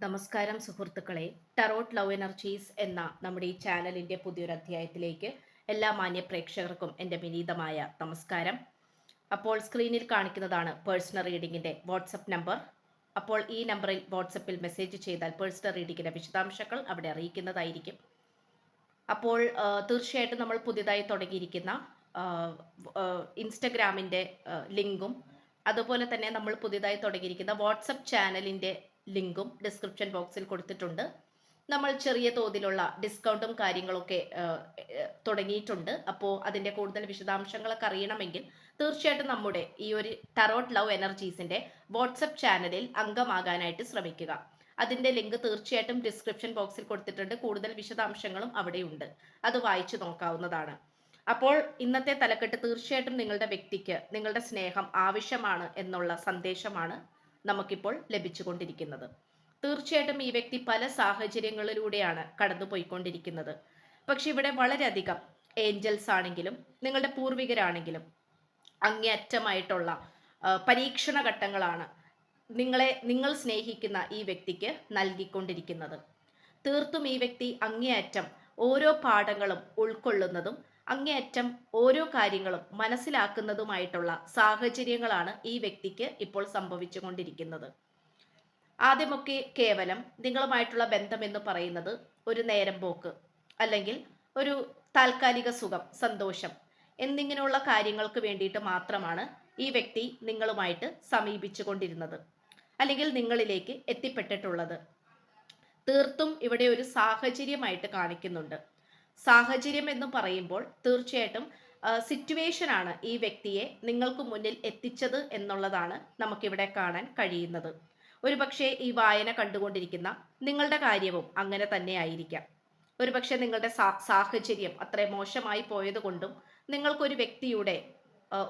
നമസ്കാരം സുഹൃത്തുക്കളെ. Tarot love energies എന്ന നമ്മുടെ ഈ ചാനലിന്റെ പുതിയൊരു അധ്യായത്തിലേക്ക് എല്ലാ മാന്യ പ്രേക്ഷകർക്കും എന്റെ വിനീതമായ നമസ്കാരം. അപ്പോൾ സ്ക്രീനിൽ കാണിക്കുന്നതാണ് പേഴ്സണൽ റീഡിങ്ങിന്റെ വാട്സപ്പ് നമ്പർ അപ്പോൾ ഈ നമ്പറിൽ വാട്സപ്പിൽ മെസ്സേജ് ചെയ്താൽ പേഴ്സണൽ റീഡിങ്ങിന്റെ വിശദാംശങ്ങൾ അവിടെ അറിയിക്കുന്നതായിരിക്കും. അപ്പോൾ തീർച്ചയായിട്ടും നമ്മൾ പുതിയതായി തുടങ്ങിയിരിക്കുന്ന ഇൻസ്റ്റഗ്രാമിന്റെ ലിങ്കും അതുപോലെ തന്നെ നമ്മൾ പുതിയതായി തുടങ്ങിയിരിക്കുന്ന വാട്സപ്പ് ചാനലിന്റെ ലിങ്കും ഡിസ്ക്രിപ്ഷൻ ബോക്സിൽ കൊടുത്തിട്ടുണ്ട്. നമ്മൾ ചെറിയ തോതിലുള്ള ഡിസ്കൗണ്ടും കാര്യങ്ങളൊക്കെ തുടങ്ങിയിട്ടുണ്ട്. അപ്പോൾ അതിന്റെ കൂടുതൽ വിശദാംശങ്ങളൊക്കെ അറിയണമെങ്കിൽ തീർച്ചയായിട്ടും നമ്മുടെ ഈ ഒരു ടറോട്ട് ലവ് എനർജീസിന്റെ വാട്സപ്പ് ചാനലിൽ അംഗമാകാനായിട്ട് ശ്രമിക്കുക. അതിന്റെ ലിങ്ക് തീർച്ചയായിട്ടും ഡിസ്ക്രിപ്ഷൻ ബോക്സിൽ കൊടുത്തിട്ടുണ്ട്. കൂടുതൽ വിശദാംശങ്ങളും അവിടെയുണ്ട്. അത് വായിച്ചു നോക്കാവുന്നതാണ്. അപ്പോൾ ഇന്നത്തെ തലക്കെട്ട് തീർച്ചയായിട്ടും നിങ്ങളുടെ വ്യക്തിക്ക് നിങ്ങളുടെ സ്നേഹം ആവശ്യമാണ് എന്നുള്ള സന്ദേശമാണ് നമുക്കിപ്പോൾ ലഭിച്ചുകൊണ്ടിരിക്കുന്നത്. തീർച്ചയായിട്ടും ഈ വ്യക്തി പല സാഹചര്യങ്ങളിലൂടെയാണ് കടന്നുപോയിക്കൊണ്ടിരിക്കുന്നത്. പക്ഷെ ഇവിടെ വളരെയധികം ഏഞ്ചൽസ് ആണെങ്കിലും നിങ്ങളുടെ പൂർവികരാണെങ്കിലും അങ്ങേയറ്റമായിട്ടുള്ള പരീക്ഷണ ഘട്ടങ്ങളാണ് നിങ്ങളെ നിങ്ങൾ സ്നേഹിക്കുന്ന ഈ വ്യക്തിക്ക് നൽകിക്കൊണ്ടിരിക്കുന്നത്. തീർത്തും ഈ വ്യക്തി അങ്ങേയറ്റം ഓരോ പാഠങ്ങളും ഉൾക്കൊള്ളുന്നതും അങ്ങേയറ്റം ഓരോ കാര്യങ്ങളും മനസ്സിലാക്കുന്നതുമായിട്ടുള്ള സാഹചര്യങ്ങളാണ് ഈ വ്യക്തിക്ക് ഇപ്പോൾ സംഭവിച്ചുകൊണ്ടിരിക്കുന്നത്. ആദ്യമൊക്കെ കേവലം നിങ്ങളുമായിട്ടുള്ള ബന്ധം എന്ന് പറയുന്നത് ഒരു നേരം പോക്ക് അല്ലെങ്കിൽ ഒരു താൽക്കാലിക സുഖം സന്തോഷം എന്നിങ്ങനെയുള്ള കാര്യങ്ങൾക്ക് വേണ്ടിയിട്ട് മാത്രമാണ് ഈ വ്യക്തി നിങ്ങളുമായിട്ട് സമീപിച്ചു കൊണ്ടിരുന്നത് അല്ലെങ്കിൽ നിങ്ങളിലേക്ക് എത്തിപ്പെട്ടിട്ടുള്ളത്. തീർത്തും ഇവിടെ ഒരു സാഹചര്യമായിട്ട് കാണിക്കുന്നുണ്ട്. സാഹചര്യം എന്ന് പറയുമ്പോൾ തീർച്ചയായിട്ടും സിറ്റുവേഷൻ ആണ് ഈ വ്യക്തിയെ നിങ്ങൾക്ക് മുന്നിൽ എത്തിച്ചത് എന്നുള്ളതാണ് നമുക്കിവിടെ കാണാൻ കഴിയുന്നത്. ഒരുപക്ഷെ ഈ വായന കണ്ടുകൊണ്ടിരിക്കുന്ന നിങ്ങളുടെ കാര്യവും അങ്ങനെ തന്നെ ആയിരിക്കാം. ഒരുപക്ഷെ നിങ്ങളുടെ സാഹചര്യം അത്ര മോശമായി പോയത് കൊണ്ടും നിങ്ങൾക്കൊരു വ്യക്തിയുടെ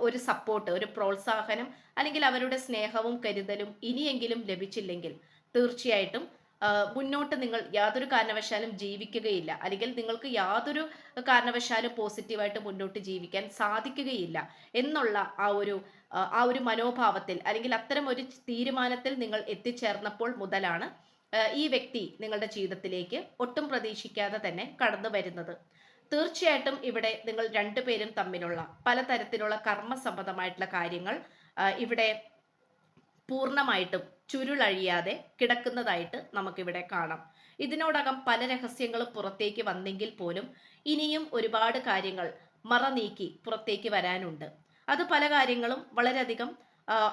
ഒരു സപ്പോർട്ട് ഒരു പ്രോത്സാഹനം അല്ലെങ്കിൽ അവരുടെ സ്നേഹവും കരുതലും ഇനിയെങ്കിലും ലഭിച്ചില്ലെങ്കിൽ തീർച്ചയായിട്ടും മുന്നോട്ട് നിങ്ങൾ യാതൊരു കാരണവശാലും ജീവിക്കുകയില്ല. അല്ലെങ്കിൽ നിങ്ങൾക്ക് യാതൊരു കാരണവശാലും പോസിറ്റീവായിട്ട് മുന്നോട്ട് ജീവിക്കാൻ സാധിക്കുകയില്ല എന്നുള്ള ആ ഒരു ആ, ഒരു മനോഭാവത്തിൽ അല്ലെങ്കിൽ അത്തരം ഒരു തീരുമാനത്തിൽ നിങ്ങൾ എത്തിച്ചേർന്നപ്പോൾ മുതലാണ് ഈ വ്യക്തി നിങ്ങളുടെ ജീവിതത്തിലേക്ക് ഒട്ടും പ്രതീക്ഷിക്കാതെ തന്നെ കടന്നു വരുന്നത്. തീർച്ചയായിട്ടും ഇവിടെ നിങ്ങൾ രണ്ടുപേരും തമ്മിലുള്ള പലതരത്തിലുള്ള കർമ്മസംബന്ധമായിട്ടുള്ള കാര്യങ്ങൾ ഇവിടെ പൂർണമായിട്ടും ചുരുളഴിയാതെ കിടക്കുന്നതായിട്ട് നമുക്കിവിടെ കാണാം. ഇതിനോടകം പല രഹസ്യങ്ങളും പുറത്തേക്ക് വന്നെങ്കിൽ പോലും ഇനിയും ഒരുപാട് കാര്യങ്ങൾ മറ നീക്കി പുറത്തേക്ക് വരാനുണ്ട്. അത് പല കാര്യങ്ങളും വളരെയധികം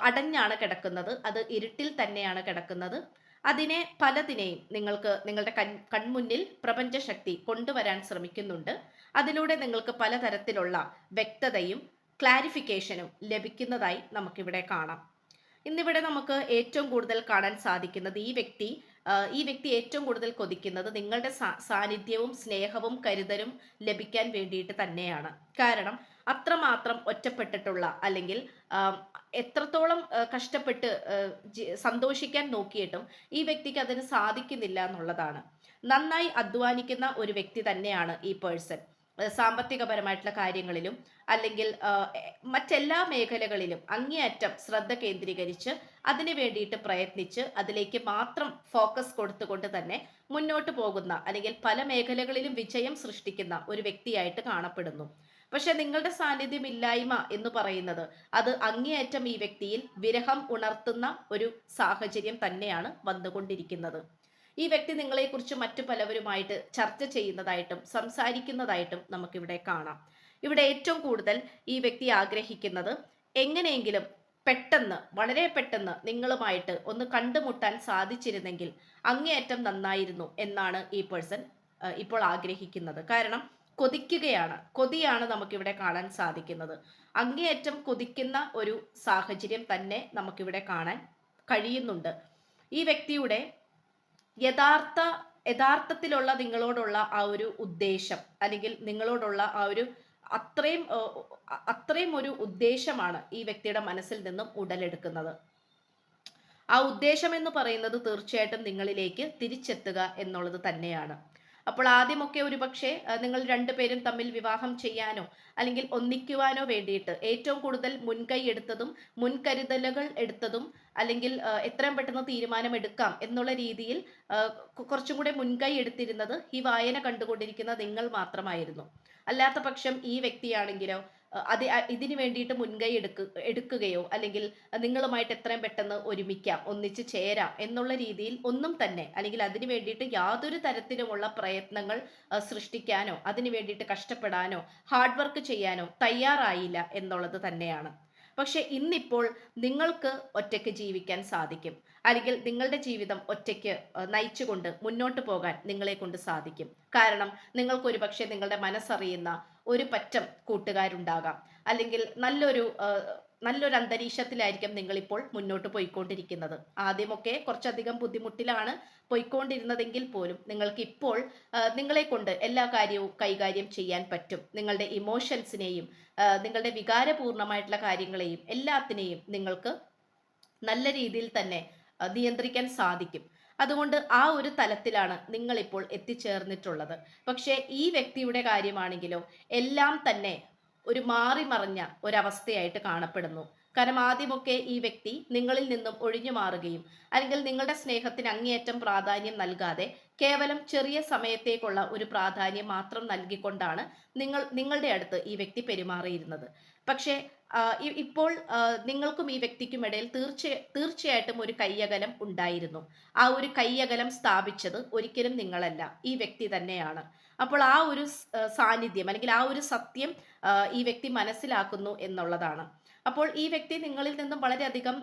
അടഞ്ഞാണ് കിടക്കുന്നത്. അത് ഇരുട്ടിൽ തന്നെയാണ് കിടക്കുന്നത്. അതിനെ പലതിനെയും നിങ്ങൾക്ക് നിങ്ങളുടെ കൺ കൺമുന്നിൽ പ്രപഞ്ചശക്തി കൊണ്ടുവരാൻ ശ്രമിക്കുന്നുണ്ട്. അതിലൂടെ നിങ്ങൾക്ക് പലതരത്തിലുള്ള വ്യക്തതയും ക്ലാരിഫിക്കേഷനും ലഭിക്കുന്നതായി നമുക്കിവിടെ കാണാം. ഇന്നിവിടെ നമുക്ക് ഏറ്റവും കൂടുതൽ കാണാൻ സാധിക്കുന്നത് ഈ വ്യക്തി ഈ വ്യക്തി ഏറ്റവും കൂടുതൽ കൊതിക്കുന്നത് നിങ്ങളുടെ സാന്നിധ്യവും സ്നേഹവും കരുതലും ലഭിക്കാൻ വേണ്ടിയിട്ട് തന്നെയാണ്. കാരണം അത്രമാത്രം ഒറ്റപ്പെട്ടിട്ടുള്ള അല്ലെങ്കിൽ എത്രത്തോളം കഷ്ടപ്പെട്ട് സന്തോഷിക്കാൻ നോക്കിയിട്ടും ഈ വ്യക്തിക്ക് അതിന് സാധിക്കുന്നില്ല എന്നുള്ളതാണ്. നന്നായി അധ്വാനിക്കുന്ന ഒരു വ്യക്തി തന്നെയാണ് ഈ പേഴ്സൺ. സാമ്പത്തികപരമായിട്ടുള്ള കാര്യങ്ങളിലും അല്ലെങ്കിൽ മറ്റെല്ലാ മേഖലകളിലും അങ്ങേയറ്റം ശ്രദ്ധ കേന്ദ്രീകരിച്ച് അതിനു വേണ്ടിയിട്ട് പ്രയത്നിച്ച് അതിലേക്ക് മാത്രം ഫോക്കസ് കൊടുത്തുകൊണ്ട് തന്നെ മുന്നോട്ട് പോകുന്ന അല്ലെങ്കിൽ പല മേഖലകളിലും വിജയം സൃഷ്ടിക്കുന്ന ഒരു വ്യക്തിയായിട്ട് കാണപ്പെടുന്നു. പക്ഷെ നിങ്ങളുടെ സാന്നിധ്യം ഇല്ലായ്മ എന്ന് പറയുന്നത് അത് അങ്ങേയറ്റം ഈ വ്യക്തിയിൽ വിരഹം ഉണർത്തുന്ന ഒരു സാഹചര്യം തന്നെയാണ് വന്നുകൊണ്ടിരിക്കുന്നത്. ഈ വ്യക്തി നിങ്ങളെക്കുറിച്ച് മറ്റു പലവരുമായിട്ട് ചർച്ച ചെയ്യുന്നതായിട്ടും സംസാരിക്കുന്നതായിട്ടും നമുക്കിവിടെ കാണാം. ഇവിടെ ഏറ്റവും കൂടുതൽ ഈ വ്യക്തി ആഗ്രഹിക്കുന്നത് എങ്ങനെയെങ്കിലും പെട്ടെന്ന് വളരെ പെട്ടെന്ന് നിങ്ങളുമായിട്ട് ഒന്ന് കണ്ടുമുട്ടാൻ സാധിച്ചിരുന്നെങ്കിൽ അങ്ങേയറ്റം നന്നായിരുന്നു എന്നാണ് ഈ പേഴ്സൺ ഇപ്പോൾ ആഗ്രഹിക്കുന്നത്. കാരണം കൊതിക്കുകയാണ്. കൊതിയാണ് നമുക്കിവിടെ കാണാൻ സാധിക്കുന്നത്. അങ്ങേയറ്റം കൊതിക്കുന്ന ഒരു സാഹചര്യം തന്നെ നമുക്കിവിടെ കാണാൻ കഴിയുന്നുണ്ട്. ഈ വ്യക്തിയുടെ യഥാർത്ഥ യഥാർത്ഥത്തിലുള്ള നിങ്ങളോടുള്ള ആ ഒരു ഉദ്ദേശം അല്ലെങ്കിൽ നിങ്ങളോടുള്ള ആ ഒരു അത്രയും അത്രയും ഒരു ഉദ്ദേശമാണ് ഈ വ്യക്തിയുടെ മനസ്സിൽ നിന്നും ഉടലെടുക്കുന്നത്. ആ ഉദ്ദേശം എന്ന് പറയുന്നത് തീർച്ചയായിട്ടും നിങ്ങളിലേക്ക് തിരിച്ചെത്തുക എന്നുള്ളത് തന്നെയാണ്. അപ്പോൾ ആദ്യമൊക്കെ ഒരു പക്ഷേ നിങ്ങൾ രണ്ടുപേരും തമ്മിൽ വിവാഹം ചെയ്യാനോ അല്ലെങ്കിൽ ഒന്നിക്കുവാനോ വേണ്ടിയിട്ട് ഏറ്റവും കൂടുതൽ മുൻകൈ എടുത്തതും മുൻകരുതലുകൾ എടുത്തതും അല്ലെങ്കിൽ എത്രയും പെട്ടെന്ന് തീരുമാനം എടുക്കാം എന്നുള്ള രീതിയിൽ കുറച്ചും കൂടെ മുൻകൈ എടുത്തിരുന്നത് ഈ വായന കണ്ടുകൊണ്ടിരിക്കുന്ന നിങ്ങൾ മാത്രമായിരുന്നു. അല്ലാത്ത പക്ഷം ഈ വ്യക്തിയാണെങ്കിലോ അത് ഇതിന് വേണ്ടിയിട്ട് മുൻകൈ എടുക്ക എടുക്കുകയോ അല്ലെങ്കിൽ നിങ്ങളുമായിട്ട് എത്രയും പെട്ടെന്ന് ഒരുമിക്കാം ഒന്നിച്ച് ചേരാം എന്നുള്ള രീതിയിൽ ഒന്നും തന്നെ അല്ലെങ്കിൽ അതിന് വേണ്ടിയിട്ട് യാതൊരു തരത്തിലുമുള്ള പ്രയത്നങ്ങൾ സൃഷ്ടിക്കാനോ അതിന് വേണ്ടിയിട്ട് കഷ്ടപ്പെടാനോ ഹാർഡ് വർക്ക് ചെയ്യാനോ തയ്യാറായില്ല എന്നുള്ളത് തന്നെയാണ്. പക്ഷെ ഇന്നിപ്പോൾ നിങ്ങൾക്ക് ഒറ്റയ്ക്ക് ജീവിക്കാൻ സാധിക്കും. അല്ലെങ്കിൽ നിങ്ങളുടെ ജീവിതം ഒറ്റയ്ക്ക് നയിച്ചുകൊണ്ട് മുന്നോട്ട് പോകാൻ നിങ്ങളെ കൊണ്ട് സാധിക്കും. കാരണം നിങ്ങൾക്കൊരു പക്ഷേ നിങ്ങളുടെ മനസ്സറിയുന്ന ഒരു പറ്റം കൂട്ടുകാരുണ്ടാകാം. അല്ലെങ്കിൽ നല്ലൊരു നല്ലൊരു അന്തരീക്ഷത്തിലായിരിക്കും നിങ്ങളിപ്പോൾ മുന്നോട്ട് പോയിക്കൊണ്ടിരിക്കുന്നത്. ആദ്യമൊക്കെ കുറച്ചധികം ബുദ്ധിമുട്ടിലാണ് പോയിക്കൊണ്ടിരുന്നതെങ്കിൽ പോലും നിങ്ങൾക്ക് ഇപ്പോൾ നിങ്ങളെ കൊണ്ട് എല്ലാ കാര്യവും കൈകാര്യം ചെയ്യാൻ പറ്റും. നിങ്ങളുടെ ഇമോഷൻസിനെയും നിങ്ങളുടെ വികാരപൂർണമായിട്ടുള്ള കാര്യങ്ങളെയും എല്ലാത്തിനെയും നിങ്ങൾക്ക് നല്ല രീതിയിൽ തന്നെ നിയന്ത്രിക്കാൻ സാധിക്കും. അതുകൊണ്ട് ആ ഒരു തലത്തിലാണ് നിങ്ങളിപ്പോൾ എത്തിച്ചേർന്നിട്ടുള്ളത്. പക്ഷേ ഈ വ്യക്തിയുടെ കാര്യമാണെങ്കിലോ എല്ലാം തന്നെ ഒരു മാറി മറിഞ്ഞ ഒരവസ്ഥയായിട്ട് കാണപ്പെടുന്നു. കാരണം ആദ്യമൊക്കെ ഈ വ്യക്തി നിങ്ങളിൽ നിന്നും ഒഴിഞ്ഞു മാറുകയും അല്ലെങ്കിൽ നിങ്ങളുടെ സ്നേഹത്തിന് അങ്ങേയറ്റം പ്രാധാന്യം നൽകാതെ കേവലം ചെറിയ സമയത്തേക്കുള്ള ഒരു പ്രാധാന്യം മാത്രം നൽകിക്കൊണ്ടാണ് നിങ്ങൾ നിങ്ങളുടെ അടുത്ത് ഈ വ്യക്തി പെരുമാറിയിരുന്നത്. പക്ഷേ ഇപ്പോൾ നിങ്ങൾക്കും ഈ വ്യക്തിക്കും ഇടയിൽ തീർച്ച തീർച്ചയായിട്ടും ഒരു കയ്യകലം ഉണ്ടായിരുന്നു. ആ ഒരു കയ്യകലം സ്ഥാപിച്ചത് ഒരിക്കലും നിങ്ങളല്ല. ഈ വ്യക്തി തന്നെയാണ്. അപ്പോൾ ആ ഒരു സാന്നിധ്യം അല്ലെങ്കിൽ ആ ഒരു സത്യം ഈ വ്യക്തി മനസ്സിലാക്കുന്നു എന്നുള്ളതാണ്. അപ്പോൾ ഈ വ്യക്തി നിങ്ങളിൽ നിന്നും വളരെയധികം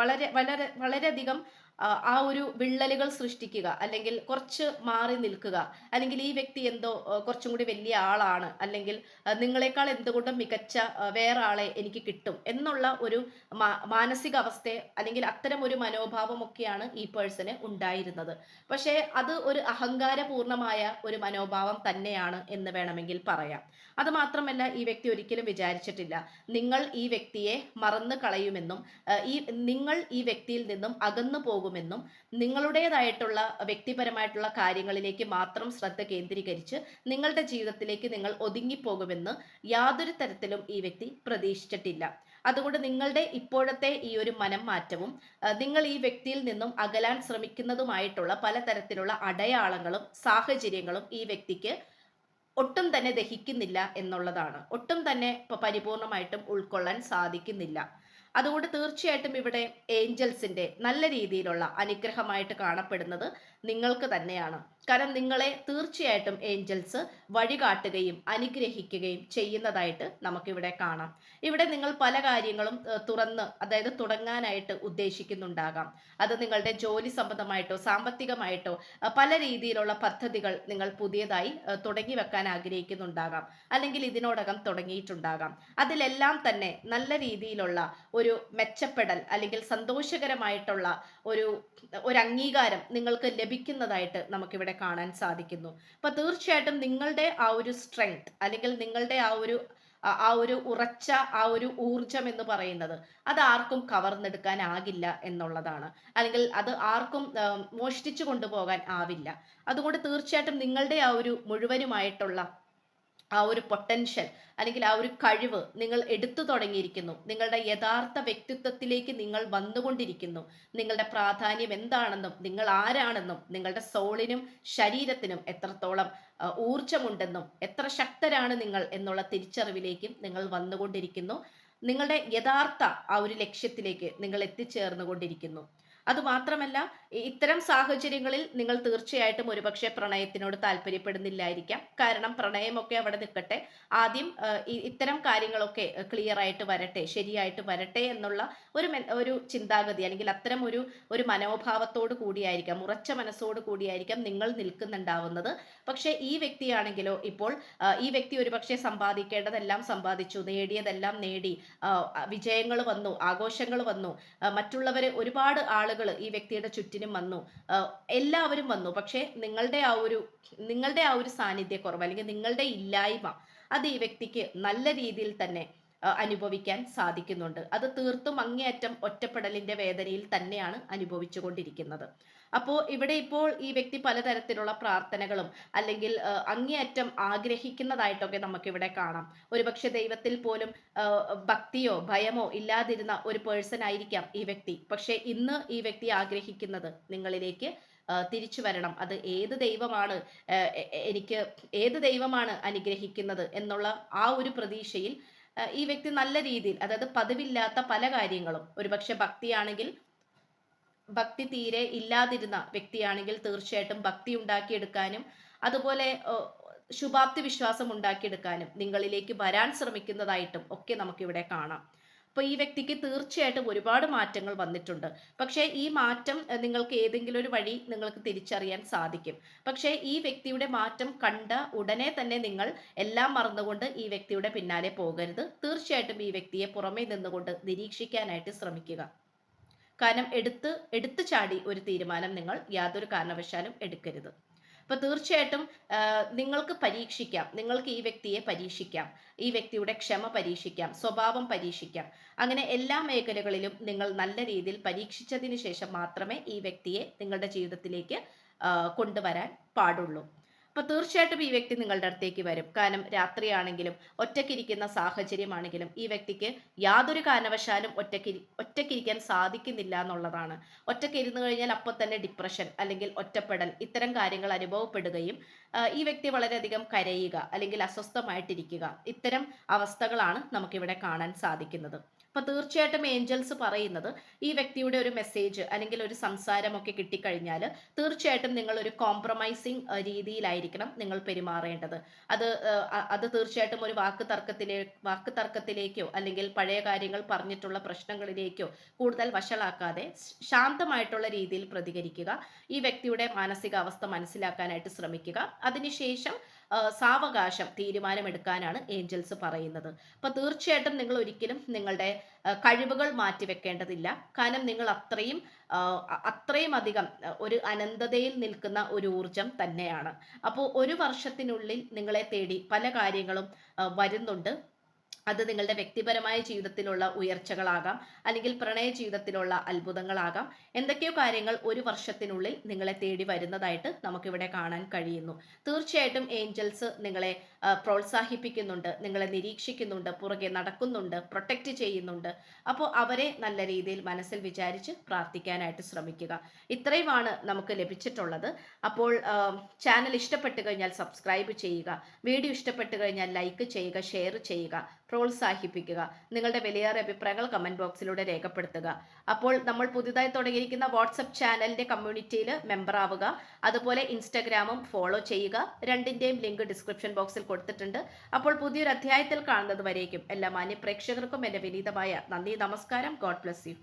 വളരെ വളരെ വളരെയധികം ആ ഒരു വിള്ളലുകൾ സൃഷ്ടിക്കുക അല്ലെങ്കിൽ കുറച്ച് മാറി നിൽക്കുക അല്ലെങ്കിൽ ഈ വ്യക്തി എന്തോ കുറച്ചും കൂടി വലിയ ആളാണ് അല്ലെങ്കിൽ നിങ്ങളെക്കാൾ എന്തുകൊണ്ടും മികച്ച വേറെ ആളെ എനിക്ക് കിട്ടും എന്നുള്ള ഒരു മാനസിക അവസ്ഥ അല്ലെങ്കിൽ അത്തരം ഒരു മനോഭാവമൊക്കെയാണ് ഈ പേഴ്സന് ഉണ്ടായിരുന്നത്. പക്ഷേ അത് ഒരു അഹങ്കാരപൂർണമായ ഒരു മനോഭാവം തന്നെയാണ് എന്ന് വേണമെങ്കിൽ പറയാം. അത് മാത്രമല്ല ഈ വ്യക്തി ഒരിക്കലും വിചാരിച്ചിട്ടില്ല. നിങ്ങൾ ഈ വ്യക്തിയെ മറന്നു കളയുമെന്നും ഈ നിങ്ങൾ ഈ വ്യക്തിയിൽ നിന്നും അകന്നു പോകും പോകുമെന്നും നിങ്ങളുടേതായിട്ടുള്ള വ്യക്തിപരമായിട്ടുള്ള കാര്യങ്ങളിലേക്ക് മാത്രം ശ്രദ്ധ കേന്ദ്രീകരിച്ച് നിങ്ങളുടെ ജീവിതത്തിലേക്ക് നിങ്ങൾ ഒതുങ്ങിപ്പോകുമെന്ന് യാതൊരു തരത്തിലും ഈ വ്യക്തി പ്രതീക്ഷിച്ചിട്ടില്ല. അതുകൊണ്ട് നിങ്ങളുടെ ഇപ്പോഴത്തെ ഈ ഒരു മനം മാറ്റവും നിങ്ങൾ ഈ വ്യക്തിയിൽ നിന്നും അകലാൻ ശ്രമിക്കുന്നതുമായിട്ടുള്ള പലതരത്തിലുള്ള അടയാളങ്ങളും സാഹചര്യങ്ങളും ഈ വ്യക്തിക്ക് ഒട്ടും തന്നെ ദഹിക്കുന്നില്ല എന്നുള്ളതാണ്. ഒട്ടും തന്നെ പരിപൂർണമായിട്ടും ഉൾക്കൊള്ളാൻ സാധിക്കുന്നില്ല. അതുകൊണ്ട് തീർച്ചയായിട്ടും ഇവിടെ ഏഞ്ചൽസിന്റെ നല്ല രീതിയിലുള്ള അനുഗ്രഹമായിട്ട് കാണപ്പെടുന്നത് നിങ്ങൾക്ക് തന്നെയാണ്. കാരണം നിങ്ങളെ തീർച്ചയായിട്ടും ഏഞ്ചൽസ് വഴികാട്ടുകയും അനുഗ്രഹിക്കുകയും ചെയ്യുന്നതായിട്ട് നമുക്കിവിടെ കാണാം. ഇവിടെ നിങ്ങൾ പല കാര്യങ്ങളും തുറന്ന് അതായത് തുടങ്ങാനായിട്ട് ഉദ്ദേശിക്കുന്നുണ്ടാകാം. അത് നിങ്ങളുടെ ജോലി സംബന്ധമായിട്ടോ സാമ്പത്തികമായിട്ടോ പല രീതിയിലുള്ള പദ്ധതികൾ നിങ്ങൾ പുതിയതായി തുടങ്ങി വെക്കാൻ ആഗ്രഹിക്കുന്നുണ്ടാകാം. അല്ലെങ്കിൽ ഇതിനോടകം തുടങ്ങിയിട്ടുണ്ടാകാം. അതിലെല്ലാം തന്നെ നല്ല രീതിയിലുള്ള ഒരു മെച്ചപ്പെടൽ അല്ലെങ്കിൽ സന്തോഷകരമായിട്ടുള്ള ഒരു ഒരു അംഗീകാരം നിങ്ങൾക്ക് ലഭിക്കുന്നതായിട്ട് നമുക്കിവിടെ കാണാൻ സാധിക്കുന്നു. അപ്പൊ തീർച്ചയായിട്ടും നിങ്ങളുടെ ആ ഒരു സ്ട്രെങ്ത് അല്ലെങ്കിൽ നിങ്ങളുടെ ആ ഒരു ആ ഒരു ഉറച്ച ആ ഒരു ഊർജം എന്ന് പറയുന്നത് അത് ആർക്കും കവർന്നെടുക്കാനാകില്ല എന്നുള്ളതാണ്. അല്ലെങ്കിൽ അത് ആർക്കും മോഷ്ടിച്ചു കൊണ്ടുപോകാൻ ആവില്ല. അതുകൊണ്ട് തീർച്ചയായിട്ടും നിങ്ങളുടെ ആ ഒരു മുഴുവനുമായിട്ടുള്ള ആ ഒരു പൊട്ടൻഷ്യൽ അല്ലെങ്കിൽ ആ ഒരു കഴിവ് നിങ്ങൾ എടുത്തു തുടങ്ങിയിരിക്കുന്നു. നിങ്ങളുടെ യഥാർത്ഥ വ്യക്തിത്വത്തിലേക്ക് നിങ്ങൾ വന്നുകൊണ്ടിരിക്കുന്നു. നിങ്ങളുടെ പ്രാധാന്യം എന്താണെന്നും നിങ്ങൾ ആരാണെന്നും നിങ്ങളുടെ സോളിനും ശരീരത്തിനും എത്രത്തോളം ഊർജമുണ്ടെന്നും എത്ര ശക്തരാണ് നിങ്ങൾ എന്നുള്ള തിരിച്ചറിവിലേക്കും നിങ്ങൾ വന്നുകൊണ്ടിരിക്കുന്നു. നിങ്ങളുടെ യഥാർത്ഥ ആ ഒരു ലക്ഷ്യത്തിലേക്ക് നിങ്ങൾ എത്തിച്ചേർന്നുകൊണ്ടിരിക്കുന്നു. അതുമാത്രമല്ല ഇത്തരം സാഹചര്യങ്ങളിൽ നിങ്ങൾ തീർച്ചയായിട്ടും ഒരുപക്ഷെ പ്രണയത്തിനോട് താല്പര്യപ്പെടുന്നില്ലായിരിക്കാം. കാരണം പ്രണയമൊക്കെ അവിടെ നിൽക്കട്ടെ. ആദ്യം ഇത്തരം കാര്യങ്ങളൊക്കെ ക്ലിയർ ആയിട്ട് വരട്ടെ ശരിയായിട്ട് വരട്ടെ എന്നുള്ള ഒരു ഒരു ചിന്താഗതി അല്ലെങ്കിൽ അത്തരം ഒരു ഒരു മനോഭാവത്തോട് കൂടിയായിരിക്കാം ഉറച്ച മനസ്സോട് കൂടിയായിരിക്കാം നിങ്ങൾ നിൽക്കുന്നുണ്ടാവുന്നത്. പക്ഷേ ഈ വ്യക്തിയാണെങ്കിലോ ഇപ്പോൾ ഈ വ്യക്തി ഒരുപക്ഷെ സമ്പാദിക്കേണ്ടതെല്ലാം സമ്പാദിച്ചു നേടിയതെല്ലാം നേടി വിജയങ്ങൾ വന്നു ആഘോഷങ്ങൾ വന്നു മറ്റുള്ളവർ ഒരുപാട് ആളുകൾ ഈ വ്യക്തിയുടെ ചുറ്റിനും വന്നു. എല്ലാവരും വന്നു. പക്ഷേ നിങ്ങളുടെ ആ ഒരു നിങ്ങളുടെ ആ ഒരു സാന്നിധ്യക്കുറവ് അല്ലെങ്കിൽ നിങ്ങളുടെ ഇല്ലായ്മ അത് ഈ വ്യക്തിക്ക് നല്ല രീതിയിൽ തന്നെ അനുഭവിക്കാൻ സാധിക്കുന്നുണ്ട്. അത് തീർത്തും അങ്ങേയറ്റം ഒറ്റപ്പെടലിന്റെ വേദനയിൽ തന്നെയാണ് അനുഭവിച്ചുകൊണ്ടിരിക്കുന്നത്. അപ്പോൾ ഇവിടെ ഇപ്പോൾ ഈ വ്യക്തി പലതരത്തിലുള്ള പ്രാർത്ഥനകളും അല്ലെങ്കിൽ അങ്ങേയറ്റം ആഗ്രഹിക്കുന്നതായിട്ടൊക്കെ നമുക്കിവിടെ കാണാം. ഒരുപക്ഷെ ദൈവത്തിൽ പോലും ഭക്തിയോ ഭയമോ ഇല്ലാതിരുന്ന ഒരു പേഴ്സൺ ആയിരിക്കാം ഈ വ്യക്തി. പക്ഷേ ഇന്ന് ഈ വ്യക്തി ആഗ്രഹിക്കുന്നത് നിങ്ങളിലേക്ക് തിരിച്ചു വരണം. അത് ഏത് ദൈവമാണ് എനിക്ക് ഏത് ദൈവമാണ് അനുഗ്രഹിക്കുന്നത് എന്നുള്ള ആ ഒരു പ്രതീക്ഷയിൽ ഈ വ്യക്തി നല്ല രീതിയിൽ അതായത് പതിവില്ലാത്ത പല കാര്യങ്ങളും ഒരുപക്ഷെ ഭക്തിയാണെങ്കിൽ ഭക്തി തീരെ ഇല്ലാതിരുന്ന വ്യക്തിയാണെങ്കിൽ തീർച്ചയായിട്ടും ഭക്തി ഉണ്ടാക്കിയെടുക്കാനും അതുപോലെ ശുഭാപ്തി വിശ്വാസം ഉണ്ടാക്കിയെടുക്കാനും നിങ്ങളിലേക്ക് വരാൻ ശ്രമിക്കുന്നതായിട്ടും ഒക്കെ നമുക്കിവിടെ കാണാം. അപ്പോൾ ഈ വ്യക്തിക്ക് തീർച്ചയായിട്ടും ഒരുപാട് മാറ്റങ്ങൾ വന്നിട്ടുണ്ട്. പക്ഷേ ഈ മാറ്റം നിങ്ങൾക്ക് ഏതെങ്കിലും ഒരു വഴി നിങ്ങൾക്ക് തിരിച്ചറിയാൻ സാധിക്കും. പക്ഷേ ഈ വ്യക്തിയുടെ മാറ്റം കണ്ട ഉടനെ തന്നെ നിങ്ങൾ എല്ലാം മറന്നുകൊണ്ട് ഈ വ്യക്തിയുടെ പിന്നാലെ പോകരുത്. തീർച്ചയായിട്ടും ഈ വ്യക്തിയെ പുറമേ നിന്നുകൊണ്ട് നിരീക്ഷിക്കാനായിട്ട് ശ്രമിക്കുക. കാരണം എടുത്ത് എടുത്തു ചാടി ഒരു തീരുമാനം നിങ്ങൾ യാതൊരു കാരണവശാലും എടുക്കരുത്. അപ്പൊ തീർച്ചയായിട്ടും നിങ്ങൾക്ക് പരീക്ഷിക്കാം. നിങ്ങൾക്ക് ഈ വ്യക്തിയെ പരീക്ഷിക്കാം. ഈ വ്യക്തിയുടെ ക്ഷമ പരീക്ഷിക്കാം. സ്വഭാവം പരീക്ഷിക്കാം. അങ്ങനെ എല്ലാ മേഖലകളിലും നിങ്ങൾ നല്ല രീതിയിൽ പരീക്ഷിച്ചതിന് ശേഷം മാത്രമേ ഈ വ്യക്തിയെ നിങ്ങളുടെ ജീവിതത്തിലേക്ക് കൊണ്ടുവരാൻ പാടുള്ളൂ. അപ്പൊ തീർച്ചയായിട്ടും ഈ വ്യക്തി നിങ്ങളുടെ അടുത്തേക്ക് വരും. കാരണം രാത്രിയാണെങ്കിലും ഒറ്റയ്ക്കിരിക്കുന്ന സാഹചര്യമാണെങ്കിലും ഈ വ്യക്തിക്ക് യാതൊരു കാരണവശാലും ഒറ്റയ്ക്ക് ഒറ്റക്കിരിക്കാൻ സാധിക്കുന്നില്ല എന്നുള്ളതാണ്. ഒറ്റയ്ക്ക് കഴിഞ്ഞാൽ അപ്പോൾ തന്നെ ഡിപ്രഷൻ അല്ലെങ്കിൽ ഒറ്റപ്പെടൽ ഇത്തരം കാര്യങ്ങൾ അനുഭവപ്പെടുകയും ഈ വ്യക്തി വളരെയധികം കരയുക അല്ലെങ്കിൽ അസ്വസ്ഥമായിട്ടിരിക്കുക. ഇത്തരം അവസ്ഥകളാണ് നമുക്കിവിടെ കാണാൻ സാധിക്കുന്നത്. അപ്പൊ തീർച്ചയായിട്ടും ഏഞ്ചൽസ് പറയുന്നത് ഈ വ്യക്തിയുടെ ഒരു മെസ്സേജ് അല്ലെങ്കിൽ ഒരു സംസാരമൊക്കെ കിട്ടിക്കഴിഞ്ഞാൽ തീർച്ചയായിട്ടും നിങ്ങൾ ഒരു കോംപ്രമൈസിങ് രീതിയിലായിരിക്കണം നിങ്ങൾ പെരുമാറേണ്ടത്. അത് അത് തീർച്ചയായിട്ടും ഒരു വാക്ക് തർക്കത്തിലേ വാക്ക് തർക്കത്തിലേക്കോ അല്ലെങ്കിൽ പഴയ കാര്യങ്ങൾ പറഞ്ഞിട്ടുള്ള പ്രശ്നങ്ങളിലേക്കോ കൂടുതൽ വഷളാക്കാതെ ശാന്തമായിട്ടുള്ള രീതിയിൽ പ്രതികരിക്കുക. ഈ വ്യക്തിയുടെ മാനസികാവസ്ഥ മനസ്സിലാക്കാനായിട്ട് ശ്രമിക്കുക. അതിനുശേഷം സാവകാശം തീരുമാനമെടുക്കാനാണ് ഏഞ്ചൽസ് പറയുന്നത്. അപ്പൊ തീർച്ചയായിട്ടും നിങ്ങൾ ഒരിക്കലും നിങ്ങളുടെ കഴിവുകൾ മാറ്റിവെക്കേണ്ടതില്ല കാരണം നിങ്ങൾ അത്രയും അത്രയും അധികം ഒരു അനന്തതയിൽ നിൽക്കുന്ന ഒരു ഊർജം തന്നെയാണ്. അപ്പോൾ ഒരു വർഷത്തിനുള്ളിൽ നിങ്ങളെ തേടി പല കാര്യങ്ങളും വരുന്നുണ്ട്. അത് നിങ്ങളുടെ വ്യക്തിപരമായ ജീവിതത്തിലുള്ള ഉയർച്ചകളാകാം അല്ലെങ്കിൽ പ്രണയ ജീവിതത്തിലുള്ള അത്ഭുതങ്ങളാകാം. എന്തൊക്കെയോ കാര്യങ്ങൾ ഒരു വർഷത്തിനുള്ളിൽ നിങ്ങളെ തേടി വരുന്നതായിട്ട് നമുക്കിവിടെ കാണാൻ കഴിയുന്നു. തീർച്ചയായിട്ടും ഏഞ്ചൽസ് നിങ്ങളെ പ്രോത്സാഹിപ്പിക്കുന്നുണ്ട് നിങ്ങളെ നിരീക്ഷിക്കുന്നുണ്ട് പുറകെ നടക്കുന്നുണ്ട് പ്രൊട്ടക്റ്റ് ചെയ്യുന്നുണ്ട്. അപ്പോൾ അവരെ നല്ല രീതിയിൽ മനസ്സിൽ വിചാരിച്ച് പ്രാർത്ഥിക്കാനായിട്ട് ശ്രമിക്കുക. ഇത്രയുമാണ് നമുക്ക് ലഭിച്ചിട്ടുള്ളത്. അപ്പോൾ ചാനൽ ഇഷ്ടപ്പെട്ടു കഴിഞ്ഞാൽ സബ്സ്ക്രൈബ് ചെയ്യുക. വീഡിയോ ഇഷ്ടപ്പെട്ടു കഴിഞ്ഞാൽ ലൈക്ക് ചെയ്യുക ഷെയർ ചെയ്യുക. പ്രോത്സാഹിപ്പിക്കുക. നിങ്ങളുടെ വിലയേറെ അഭിപ്രായങ്ങൾ കമന്റ് ബോക്സിലൂടെ രേഖപ്പെടുത്തുക. അപ്പോൾ നമ്മൾ പുതുതായി തുടങ്ങിയിരിക്കുന്ന വാട്സപ്പ് ചാനലിന്റെ കമ്മ്യൂണിറ്റിയിൽ മെമ്പർ ആവുക. അതുപോലെ ഇൻസ്റ്റഗ്രാമും ഫോളോ ചെയ്യുക. രണ്ടിന്റെയും ലിങ്ക് ഡിസ്ക്രിപ്ഷൻ ബോക്സിൽ കൊടുത്തിട്ടുണ്ട്. അപ്പോൾ പുതിയൊരു അധ്യായത്തിൽ കാണുന്നത് വരേക്കും. എല്ലാ മാന്യ പ്രേക്ഷകർക്കും എന്റെ വിനീതമായ നന്ദി നമസ്കാരം. God bless you